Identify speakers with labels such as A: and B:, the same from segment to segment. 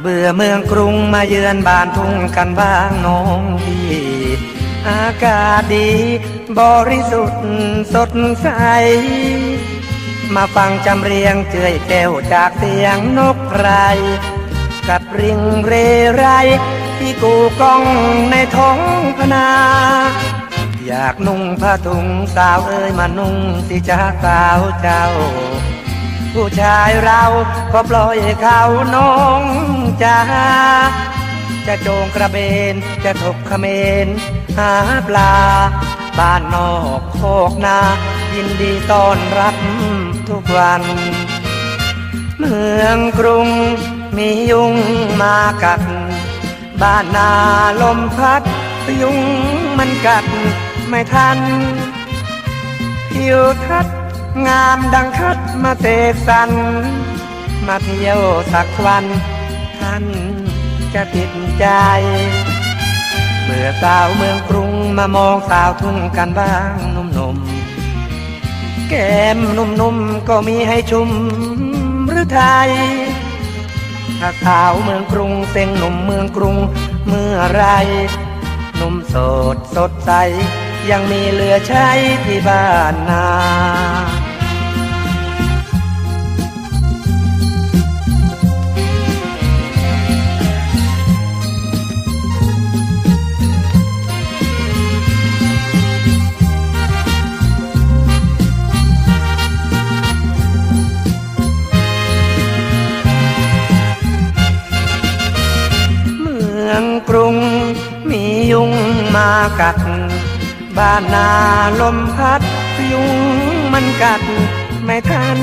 A: เบื่อเมืองกรุงมาเยือนบ้านทุ่งกันบ้างน้องพี่อากาศดี บริสุทธิ์สดใส มาฟังจำเรียงเจือยแก้วจากเสียงนกไพรกับริงเรไรที่กูกองในท้องพนา อยากนุ่งผ้าถุงสาวเอ้ยมานุ่งสิจ้าสาวเจ้า ผู้ชายเราก็ปล่อยเขาน้องจ้าจะโจงกระเบนจะถกเมรหาปลา บ้านนอกโคกนา ยินดีต้อนรับทุกวัน เมืองกรุงมียุงมากัด บ้านนาลมพัด ยุงมันกัดไม่ทันทิวทัศน์ งามดังคัดมาเสกสรรมาเที่ยวสักวันท่านจะติดใจ เมื่อสาวเมืองกรุงมามองสาวทุ่งกันบ้างหนุ่มๆ แก้มนุ่มๆ ก็มีให้ชุ่มหรือไทย ถ้าสาวเมืองกรุงเซ็งหนุ่มเมืองกรุงเมื่อไรหนุ่มโสดสดใส ยังมีเหลือใช้ที่บ้านนา กรุง มียุงมากัด บ้านนาลมพัด ยุงมันกัด ไม่ทัน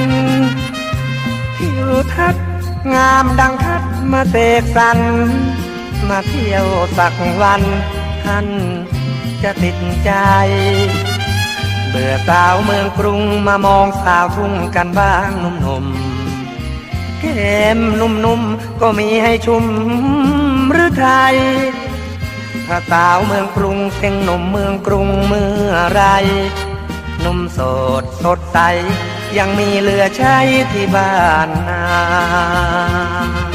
A: ทิวทัศน์งามดังทัดมาเสกสรรมาเที่ยวสักวัน ท่านจะติดใจ เบื่อสาวเมืองกรุงมามองสาวทุ่งกันบ้างหนุ่มๆแก้มนุ่มๆก็มีให้ชุ่ม หรือไทยถ้าสาวเมืองกรุงเซ็งหนุ่มเมืองกรุงเมื่อไรหนุ่มโสดสดใส ยังมีเหลือใช้ที่บ้านนา